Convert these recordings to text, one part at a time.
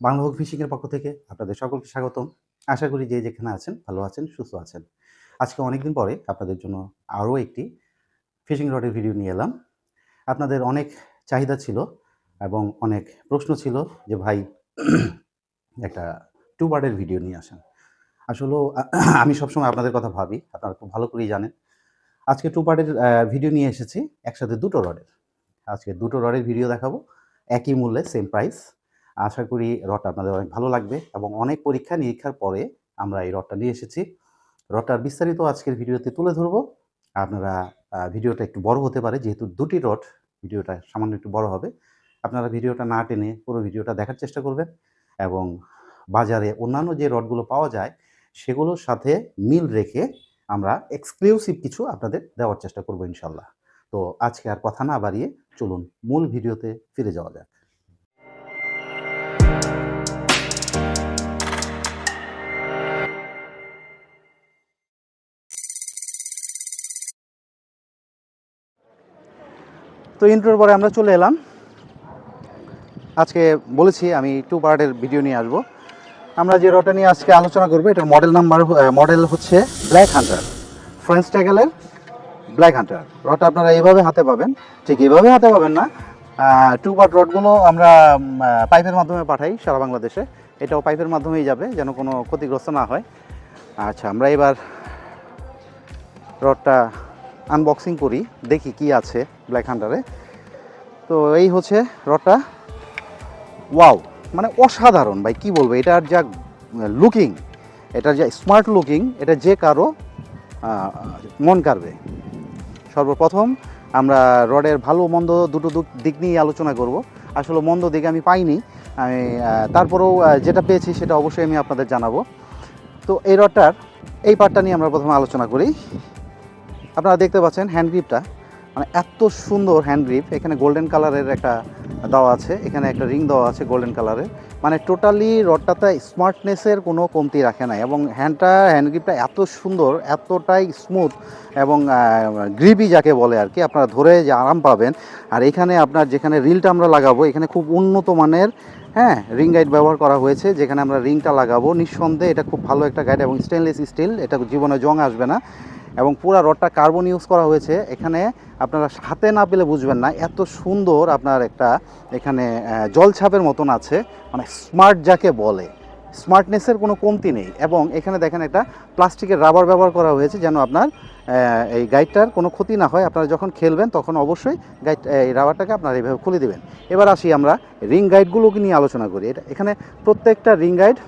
বাংলা হোক ফিশিংয়ের পক্ষ থেকে আপনাদের সকলকে স্বাগতম। আশা করি যে যেখানে আছেন, ভালো আছেন, সুস্থ আছেন। আজকে অনেকদিন পরে আপনাদের জন্য আরও একটি ফিশিং রডের ভিডিও নিয়ে এলাম। আপনাদের অনেক চাহিদা ছিল এবং অনেক প্রশ্ন ছিল যে ভাই, একটা টু বার্ডের ভিডিও নিয়ে আসেন। আসলে আমি সবসময় আপনাদের কথা ভাবি, আপনারা খুব ভালো করেই জানেন। আজকে টু পার্টের ভিডিও নিয়ে এসেছি একসাথে দুটো রডের আজকে দুটো রডের ভিডিও দেখাবো। একই মূল্যে সেম প্রাইস আশা করি রডটা আপনাদের অনেক ভালো লাগবে এবং অনেক পরীক্ষা নিরীক্ষার পরে আমরা এই রডটা নিয়ে এসেছি। রডটার বিস্তারিত আজকের ভিডিওতে তুলে ধরবো। আপনারা ভিডিওটা একটু বড় হতে পারে, যেহেতু দুটি রড, ভিডিওটা সামান্য একটু বড় হবে। আপনারা ভিডিওটা না টেনে পুরো ভিডিওটা দেখার চেষ্টা করবেন এবং বাজারে অন্যান্য যে রডগুলো পাওয়া যায়, সেগুলোর সাথে মিল রেখে আমরা এক্সক্লুসিভ কিছু আপনাদের দেওয়ার চেষ্টা করব ইনশাল্লাহ। তো আজকে আর কথা না বাড়িয়ে চলুন মূল ভিডিওতে ফিরে যাওয়া যাক। তো ইন্ট্রোর পরে আমরা চলে এলাম। আজকে বলেছি আমি টু পার্টের ভিডিও নিয়ে আসব। আমরা যে রটা নিয়ে আজকে আলোচনা করব, এটার মডেল নাম্বার মডেল হচ্ছে ব্ল্যাক হান্টার ফ্রেঞ্চ ট্যাগেলের ব্ল্যাক হান্টার রডটা আপনারা এইভাবে হাতে পাবেন। ঠিক এইভাবে হাতে পাবেন না। টু পার্ট রডগুলো আমরা পাইপের মাধ্যমে পাঠাই সারা বাংলাদেশে। এটাও পাইপের মাধ্যমেই যাবে, যেন কোনো ক্ষতিগ্রস্ত না হয়। আচ্ছা আমরা এবার রডটা আনবক্সিং করি, দেখি কি আছে ব্ল্যাক হান্টারে তো এই হচ্ছে রডটা। ওয়াও মানে অসাধারণ ভাই, কি বলব? এটার যা লুকিং এটার যা স্মার্ট লুকিং এটা যে কারও মন কাড়বে। সর্বপ্রথম আমরা রডের ভালো, মন্দ দুটো দিক নিয়ে আলোচনা করব। আসলে মন্দ দিক আমি পাইনি। আমি তারপরেও যেটা পেয়েছি সেটা অবশ্যই আমি আপনাদের জানাব। তো এই রডটার, এই পার্টটা নিয়ে আমরা প্রথমে আলোচনা করি। আপনারা দেখতে পাচ্ছেন হ্যান্ড গ্রিপটা মানে এত সুন্দর হ্যান্ড গ্রিপ এখানে গোল্ডেন কালারের একটা দেওয়া আছে। এখানে একটা রিং দেওয়া আছে গোল্ডেন কালারের মানে টোটালি রডটাতে স্মার্টনেসের কোনো কমতি রাখে না এবং হ্যান্ডটা হ্যান্ড গ্রিপটা এত সুন্দর, এতটাই স্মুথ এবং গ্রিপি যাকে বলে আর কি, আপনারা ধরে যে আরাম পাবেন। আর এখানে আপনার যেখানে রিলটা আমরা লাগাবো, এখানে খুব উন্নত মানের হ্যাঁ রিং গাইড ব্যবহার করা হয়েছে। যেখানে আমরা রিংটা লাগাবো, নিঃসন্দেহে এটা খুব ভালো একটা গাইড এবং স্টেনলেস স্টিল এটা জীবনে জং আসবে না। এবং পুরা রডটা কার্বন ইউজ করা হয়েছে। এখানে আপনারা হাতে না পেলে বুঝবেন না, এত সুন্দর আপনার একটা এখানে জলছাপের মতন আছে মানে স্মার্ট যাকে বলে। স্মার্টনেসের কোনো কমতি নেই এবং এখানে দেখেন একটা প্লাস্টিকের রাবার ব্যবহার করা হয়েছে যেন আপনার এই গাইডটার কোনো ক্ষতি না হয়। আপনারা যখন খেলবেন তখন অবশ্যই গাইড এই রাবারটাকে আপনারা এইভাবে খুলে দেবেন। এবার আসি আমরা রিং গাইডগুলোকে নিয়ে আলোচনা করি। এটা, এখানে প্রত্যেকটা রিং গাইড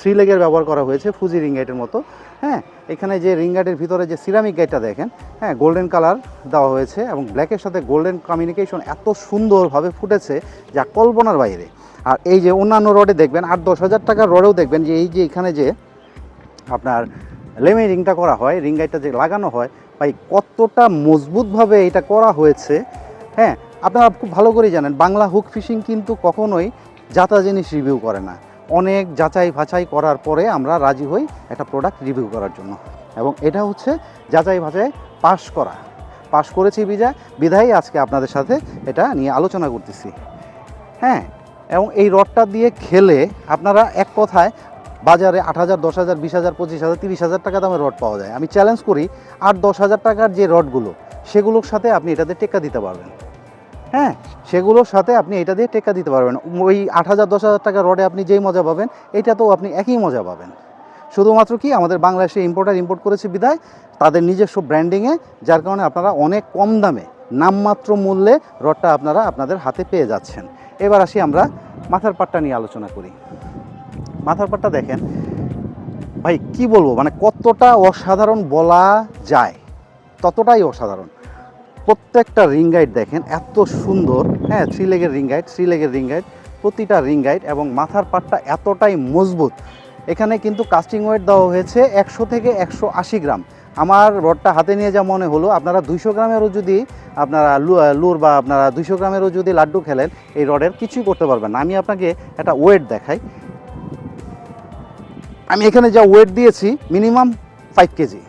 থ্রি লেগের ব্যবহার করা হয়েছে ফুজি রিং গাইডের মতো। হ্যাঁ এখানে যে রিং গাইডের ভিতরে যে সিরামিক গাইডটা দেখেন হ্যাঁ গোল্ডেন কালার দেওয়া হয়েছে এবং ব্ল্যাকের সাথে গোল্ডেন কমিউনিকেশন এত সুন্দরভাবে ফুটেছে যা কল্পনার বাইরে। আর এই যে অন্যান্য রডে দেখবেন, আট দশ হাজার টাকার রডেও দেখবেন যে এই যে এখানে যে আপনার লেমে রিংটা করা হয় রিং গাইডটা যে লাগানো হয়, ভাই কতটা মজবুতভাবে এটা করা হয়েছে। হ্যাঁ আপনারা খুব ভালো করেই জানেন, বাংলা হুক ফিশিং কিন্তু কখনোই যাতা জিনিস রিভিউ করে না। অনেক যাচাই বাছাই করার পরে আমরা রাজি হই একটা প্রোডাক্ট রিভিউ করার জন্য। এবং এটা হচ্ছে যাচাই বাছাই পাশ করা। পাশ করেছি বিজয় বিধায় আজকে আপনাদের সাথে এটা নিয়ে আলোচনা করতেছি। হ্যাঁ এবং এই রডটা দিয়ে খেলে আপনারা এক কথায় বাজারে আট হাজার, দশ হাজার, বিশ হাজার, পঁচিশ হাজার, তিরিশ হাজার টাকা দামের রড পাওয়া যায়। আমি চ্যালেঞ্জ করি, আট, দশ হাজার টাকার যে রডগুলো, সেগুলোর সাথে আপনি এটাতে টেক্কা দিতে পারবেন। হ্যাঁ সেগুলোর সাথে আপনি এটা দিয়ে টেক্কা দিতে পারবেন। ওই আট হাজার, দশ হাজার টাকার রডে আপনি যেই মজা পাবেন, এটাতেও আপনি একই মজা পাবেন। শুধুমাত্র কি আমাদের বাংলাদেশে ইম্পোর্টার ইম্পোর্ট করেছে বিদায়, তাদের নিজস্ব ব্র্যান্ডিংয়ে যার কারণে আপনারা অনেক কম দামে, নামমাত্র মূল্যে রডটা আপনারা আপনাদের হাতে পেয়ে যাচ্ছেন। এবার আসি আমরা মাথার পাটটা নিয়ে আলোচনা করি। মাথার পাটটা দেখেন, ভাই কি বলব মানে কতটা অসাধারণ বলা যায়, ততটাই অসাধারণ। প্রত্যেকটা রিং গাইড দেখেন, এত সুন্দর। হ্যাঁ থ্রি লেগের রিং গাইড থ্রি লেগের রিং গাইড প্রতিটা রিং গাইড এবং মাথার পাটটা এতটাই মজবুত। এখানে কিন্তু কাস্টিং ওয়েট দেওয়া হয়েছে একশো থেকে একশো আশি গ্রাম। আমার রডটা হাতে নিয়ে যা মনে হলো, আপনারা দুইশো গ্রামেরও যদি আপনারা লুর বা আপনারা দুইশো গ্রামেরও যদি লাড্ডু খেলেন, এই রডের কিছুই করতে পারবেন না। আমি আপনাকে একটা ওয়েট দেখাই। আমি এখানে যা ওয়েট দিয়েছি minimum five KG.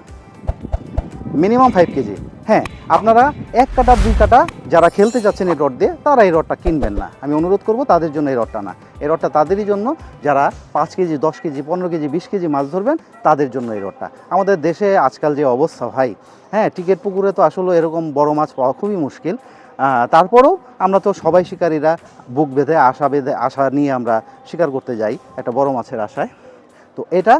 Minimum five KG. হ্যাঁ আপনারা এক কাটা, দুই কাটা যারা খেলতে যাচ্ছেন এই রড দিয়ে, তারা এই রডটা কিনবেন না। আমি অনুরোধ করব তাদের জন্য এই রডটা না। এই রডটা তাদেরই জন্য, যারা পাঁচ কেজি, দশ কেজি, পনেরো কেজি, বিশ কেজি মাছ ধরবেন, তাদের জন্য এই রডটা। আমাদের দেশে আজকাল যে অবস্থা ভাই হ্যাঁ টিকিট পুকুরে তো আসলে এরকম বড় মাছ পাওয়া খুবই মুশকিল। তারপরেও আমরা তো সবাই শিকারীরা বুক বেঁধে, আশা বেঁধে, আশা নিয়ে আমরা শিকার করতে যাই একটা বড় মাছের আশায়। তো এটা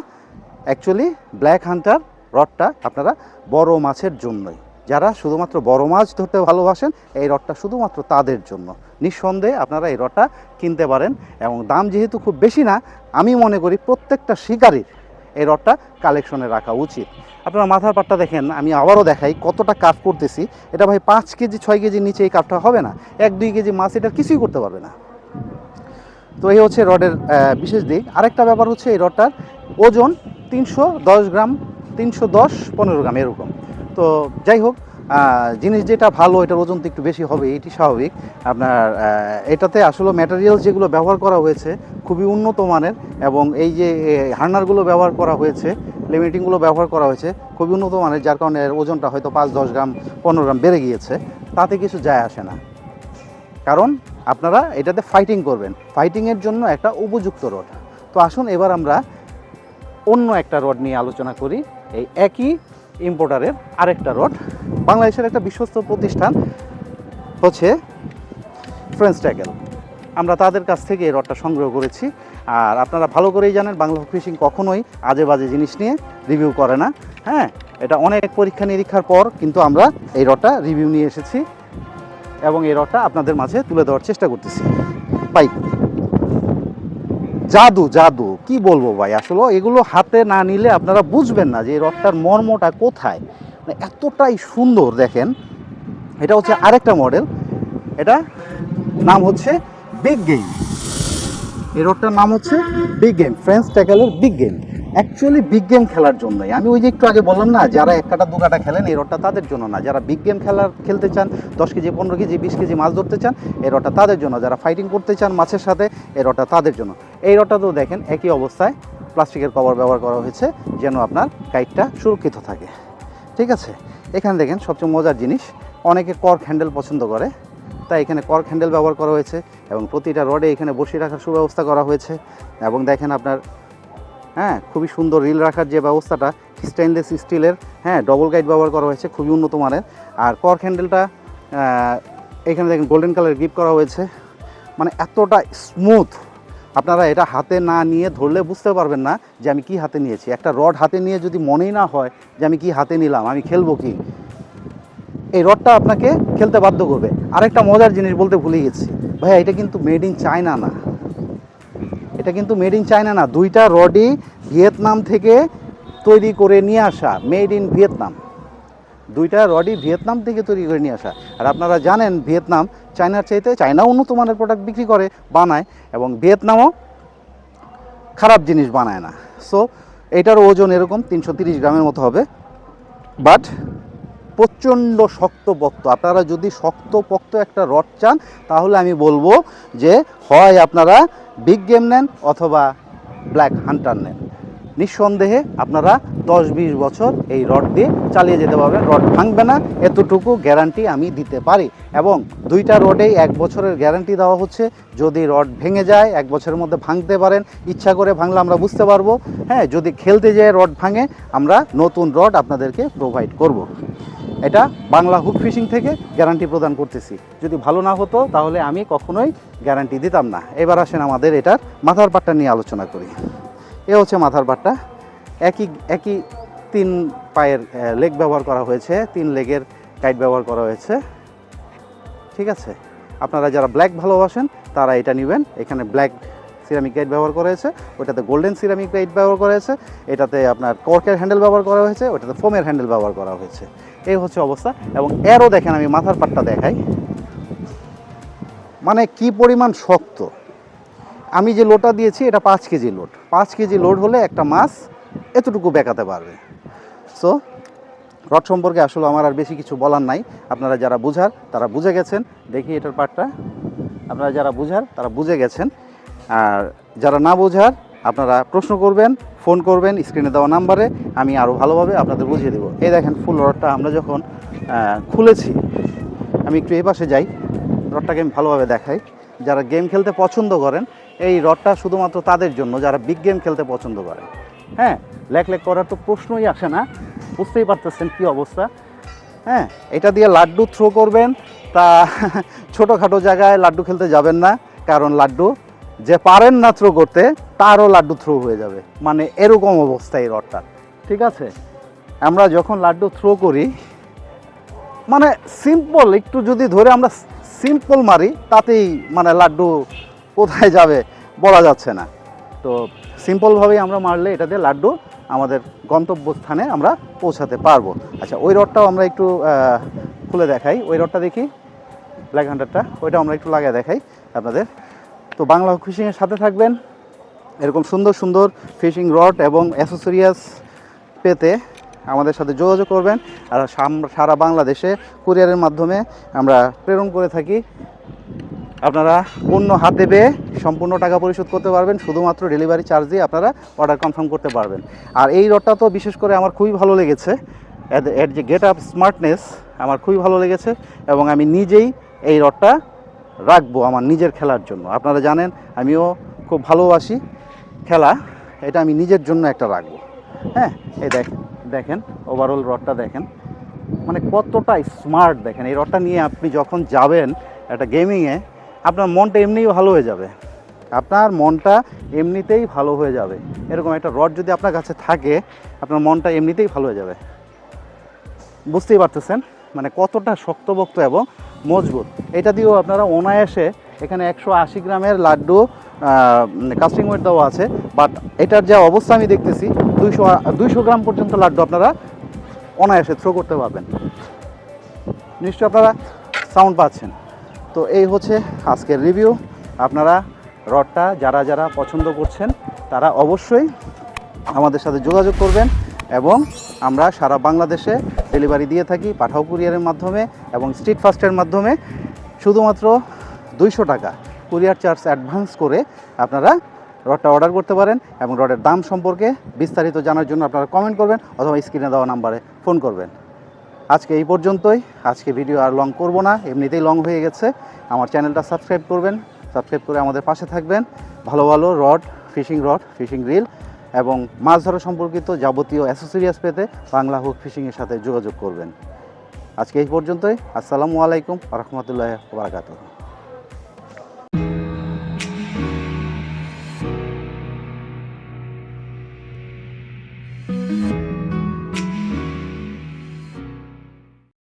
অ্যাকচুয়ালি ব্ল্যাক হান্টার রডটা আপনারা বড় মাছের জন্যই। যারা শুধুমাত্র বড় মাছ ধরতে ভালোবাসেন, এই রডটা শুধুমাত্র তাদের জন্য। নিঃসন্দেহে আপনারা এই রডটা কিনতে পারেন এবং দাম যেহেতু খুব বেশি না, আমি মনে করি প্রত্যেকটা শিকারীর এই রডটা কালেকশনে রাখা উচিত। আপনারা মাথার পাটটা দেখেন, আমি আবারও দেখাই কতটা কাপ করতেছি। এটা ভাই পাঁচ কেজি, ছয় কেজির নিচে এই কাপটা হবে না। এক, দুই কেজি মাছ এটা কিছুই করতে পারবে না। তো এই হচ্ছে রডের বিশেষ দিক। আরেকটা ব্যাপার হচ্ছে এই রডটার ওজন তিনশো দশ গ্রাম, তিনশো দশ পনেরো গ্রাম, এরকম। তো যাই হোক জিনিস যেটা ভালো, এটার ওজন তো একটু বেশি হবে, এটি স্বাভাবিক। আপনার এটাতে আসলে ম্যাটেরিয়াল যেগুলো ব্যবহার করা হয়েছে খুবই উন্নত মানের এবং এই যে হার্নারগুলো ব্যবহার করা হয়েছে লিমিটিংগুলো ব্যবহার করা হয়েছে খুবই উন্নত মানের, যার কারণে এর ওজনটা হয়তো পাঁচ, দশ গ্রাম, পনেরো গ্রাম বেড়ে গিয়েছে। তাতে কিছু যায় আসে না। কারণ আপনারা এটাতে ফাইটিং করবেন। ফাইটিংয়ের জন্য একটা উপযুক্ত রড। তো আসুন এবার আমরা অন্য একটা রড নিয়ে আলোচনা করি। এই একই ইম্পোর্টারের আরেকটা রড। বাংলাদেশের একটা বিশ্বস্ত প্রতিষ্ঠান হচ্ছে ফ্রেন্স ট্যাকেল আমরা তাদের কাছ থেকে এই রডটা সংগ্রহ করেছি। আর আপনারা ভালো করেই জানেন, বাংলা ফিশিং কখনোই আজে বাজে জিনিস নিয়ে রিভিউ করে না। হ্যাঁ এটা অনেক পরীক্ষা নিরীক্ষার পর কিন্তু আমরা এই রডটা রিভিউ নিয়ে এসেছি এবং এই রডটা আপনাদের মাঝে তুলে দেওয়ার চেষ্টা করতেছি। ভাই জাদু জাদু। কি বলব ভাই? আসলে এগুলো হাতে না নিলে আপনারা বুঝবেন না যে এই রথটার মর্মটা কোথায়। মানে এতটাই সুন্দর, দেখেন। এটা হচ্ছে আরেকটা মডেল এটা নাম হচ্ছে বিগ গেম এই রথটার নাম হচ্ছে big game French ট্যাকেলের big game actually big game খেলার জন্যই। আমি ওই যে একটু আগে বললাম না, যারা এক কাটা, দু কাটা খেলেন, এই রডটা তাদের জন্য না। যারা বিগ গেম খেলার, খেলতে চান, দশ কেজি, পনেরো কেজি, বিশ কেজি মাছ ধরতে চান, এই রডটা তাদের জন্য। যারা ফাইটিং করতে চান মাছের সাথে, এই রডটা তাদের জন্য। এই রডটা তো দেখেন, একই অবস্থায় প্লাস্টিকের কভার ব্যবহার করা হয়েছে, যেন আপনার কাইটটা সুরক্ষিত থাকে। ঠিক আছে? এখানে দেখেন, সবচেয়ে মজার জিনিস, অনেকে কর্ক হ্যান্ডেল পছন্দ করে, তাই এখানে কর্ক হ্যান্ডেল ব্যবহার করা হয়েছে, এবং প্রতিটা রডে এখানে বসিয়ে রাখার সুব্যবস্থা করা হয়েছে। এবং দেখেন আপনার হ্যাঁ খুবই সুন্দর রিল রাখার যে ব্যবস্থাটা স্টেনলেস স্টিলের হ্যাঁ ডবল গাইড ব্যবহার করা হয়েছে, খুবই উন্নত মানের। আর কর্ক হ্যান্ডেলটা এখানে দেখেন গোল্ডেন কালার গিফট করা হয়েছে। মানে এতটা স্মুথ আপনারা এটা হাতে না নিয়ে ধরলে বুঝতে পারবেন না যে আমি কি হাতে নিয়েছি। একটা রড হাতে নিয়ে যদি মনেই না হয় যে আমি কি হাতে নিলাম, আমি খেলব কি? এই রডটা আপনাকে খেলতে বাধ্য করবে। আরেকটা মজার জিনিস বলতে ভুলে গেছি। ভাইয়া, এটা কিন্তু মেড ইন চায়না না। এটা কিন্তু মেড ইন চায়না না, দুইটা রডই ভিয়েতনাম থেকে তৈরি করে নিয়ে আসা মেড ইন ভিয়েতনাম। দুইটা রডই ভিয়েতনাম থেকে তৈরি করে নিয়ে আসা। আর আপনারা জানেন, ভিয়েতনাম চায়নার চাইতে চায়না উন্নত মানের প্রোডাক্ট বিক্রি করে, বানায়, এবং ভিয়েতনামও খারাপ জিনিস বানায় না। সো এটার ওজন এরকম তিনশো গ্রামের মতো হবে। বাট প্রচণ্ড শক্তপোক্ত আপনারা যদি শক্তপোক্ত একটা রড চান, তাহলে আমি বলব যে হয় আপনারা বিগ গেম নেন অথবা ব্ল্যাক হান্টার নেন। নিঃসন্দেহে আপনারা দশ বিশ বছর এই রড দিয়ে চালিয়ে যেতে পারবেন। রড ভাঙবে না, এতটুকু গ্যারান্টি আমি দিতে পারি। এবং দুইটা রডেই এক বছরের গ্যারান্টি দেওয়া হচ্ছে। যদি রড ভেঙে যায়, এক বছরের মধ্যে ভাঙতে পারেন। ইচ্ছা করে ভাঙলে আমরা বুঝতে পারব। হ্যাঁ যদি খেলতে যেয়ে রড ভাঙে, আমরা নতুন রড আপনাদেরকে প্রোভাইড করব। এটা বাংলা হুক ফিশিং থেকে গ্যারান্টি প্রদান করতেছি। যদি ভালো না হতো, তাহলে আমি কখনোই গ্যারান্টি দিতাম না। এবার আসেন আমাদের এটার মাথার পাটটা নিয়ে আলোচনা করি। এ হচ্ছে মাথার পাটটা। একই একই তিন পায়ের লেগ ব্যবহার করা হয়েছে। তিন লেগের কাইট ব্যবহার করা হয়েছে। ঠিক আছে? আপনারা যারা ব্ল্যাক ভালোবাসেন, তারা এটা নেবেন। এখানে ব্ল্যাক সিরামিক গাইড ব্যবহার করা হয়েছে। ওটাতে গোল্ডেন সিরামিক গাইড ব্যবহার করা হয়েছে। এটাতে আপনার কর্কের হ্যান্ডেল ব্যবহার করা হয়েছে। ওটাতে ফোমের হ্যান্ডেল ব্যবহার করা হয়েছে। এই হচ্ছে অবস্থা। এবং এরও দেখেন আমি মাথার পাটটা দেখাই। মানে কি পরিমাণ শক্ত। আমি যে লোটা দিয়েছি, এটা পাঁচ কেজি লোড। পাঁচ কেজি লোড হলে একটা মাছ এতটুকু বেঁকাতে পারবে। সো রড সম্পর্কে আসলে আমার আর বেশি কিছু বলার নাই। আপনারা যারা বুঝার, তারা বুঝে গেছেন। দেখি এটার পাটটা। আপনারা যারা বুঝার, তারা বুঝে গেছেন। আর যারা না বোঝার আপনারা প্রশ্ন করবেন, ফোন করবেন স্ক্রিনে দেওয়া নাম্বারে, আমি আরও ভালোভাবে আপনাদের বুঝিয়ে দেবো। এই দেখেন, ফুল রডটা আমরা যখন খুলেছি, আমি একটু এই পাশে যাই, রডটাকে আমি ভালোভাবে দেখাই। যারা গেম খেলতে পছন্দ করেন, এই রডটা শুধুমাত্র তাদের জন্য, যারা বিগ গেম খেলতে পছন্দ করেন। হ্যাঁ লেক লেক করার তো প্রশ্নই আসে না, বুঝতেই পারতেছেন কী অবস্থা। হ্যাঁ এটা দিয়ে লাড্ডু থ্রো করবেন, তা ছোটোখাটো জায়গায় লাড্ডু খেলতে যাবেন না, কারণ লাড্ডু যে পারেন না থ্রো করতে, তারও লাড্ডু থ্রো হয়ে যাবে। মানে এরকম অবস্থা এই রডটা। ঠিক আছে? আমরা যখন লাড্ডু থ্রো করি মানে সিম্পল একটু যদি ধরে আমরা সিম্পল মারি, তাতেই মানে লাড্ডু কোথায় যাবে বলা যাচ্ছে না। তো সিম্পলভাবেই আমরা মারলে এটা দিয়ে লাড্ডু আমাদের গন্তব্যস্থানে আমরা পৌঁছাতে পারব। আচ্ছা ওই রডটাও আমরা একটু খুলে দেখাই। ওই রডটা দেখি। ব্ল্যাক হান্ড্রেডটা ওইটা আমরা একটু লাগিয়ে দেখাই আপনাদের। তো বাংলা ফিশিংয়ের সাথে থাকবেন। এরকম সুন্দর সুন্দর ফিশিং রড এবং অ্যাসেসরিয়াস পেতে আমাদের সাথে যোগাযোগ করবেন। আর সারা বাংলাদেশে কুরিয়ারের মাধ্যমে আমরা প্রেরণ করে থাকি। আপনারা পণ্য হাতে পেয়ে সম্পূর্ণ টাকা পরিশোধ করতে পারবেন। শুধুমাত্র ডেলিভারি চার্জ দিয়ে আপনারা অর্ডার কনফার্ম করতে পারবেন। আর এই রডটা তো বিশেষ করে আমার খুবই ভালো লেগেছে। এর যে গেট আপ স্মার্টনেস আমার খুবই ভালো লেগেছে এবং আমি নিজেই এই রডটা রাখব আমার নিজের খেলার জন্য। আপনারা জানেন, আমিও খুব ভালোবাসি খেলা। এটা আমি নিজের জন্য একটা রাখব। হ্যাঁ এই দেখেন দেখেন ওভারঅল রডটা দেখেন। মানে কতটা স্মার্ট দেখেন। এই রডটা নিয়ে আপনি যখন যাবেন একটা গেমিংয়ে আপনার মনটা এমনিই ভালো হয়ে যাবে। আপনার মনটা এমনিতেই ভালো হয়ে যাবে। এরকম একটা রড যদি আপনার কাছে থাকে, আপনার মনটা এমনিতেই ভালো হয়ে যাবে। বুঝতেই পারতেছেন? মানে কতটা শক্তপোক্ত এবং মজবুত। এটা দিয়েও আপনারা অনায়াসে এখানে একশো আশি গ্রামের লাড্ডু কাস্টিং ওয়েট দেওয়া আছে। বাট এটার যা অবস্থা আমি দেখতেছি, দুইশো দুইশো গ্রাম পর্যন্ত লাড্ডু আপনারা অনায়াসে থ্রো করতে পারবেন। নিশ্চয়ই আপনারা সাউন্ড পাচ্ছেন। তো এই হচ্ছে আজকের রিভিউ আপনারা রডটা যারা যারা পছন্দ করছেন, তারা অবশ্যই আমাদের সাথে যোগাযোগ করবেন এবং আমরা সারা বাংলাদেশে ডেলিভারি দিয়ে থাকি, পাঠাও কুরিয়ারের মাধ্যমে এবং স্ট্রিট ফাস্টের মাধ্যমে। শুধুমাত্র দুইশো টাকা কুরিয়ার চার্জ অ্যাডভান্স করে আপনারা রডটা অর্ডার করতে পারেন এবং রডের দাম সম্পর্কে বিস্তারিত জানার জন্য আপনারা কমেন্ট করবেন অথবা স্ক্রিনে দেওয়া নাম্বারে ফোন করবেন। আজকে এই পর্যন্তই। আজকে ভিডিও আর লং করব না, এমনিতেই লং হয়ে গেছে। আমার চ্যানেলটা সাবস্ক্রাইব করবেন সাবস্ক্রাইব করে আমাদের পাশে থাকবেন। ভালো ভালো rod fishing rod fishing reel এবং মাছ ধরা সম্পর্কিত যাবতীয় অ্যাসোসিরিয়াস পেতে বাংলা হুক ফিশিংয়ের সাথে যোগাযোগ করবেন। আজকে এই পর্যন্তই। আসসালামু আলাইকুম রহমতুল্লাহ বারাকাতুহ।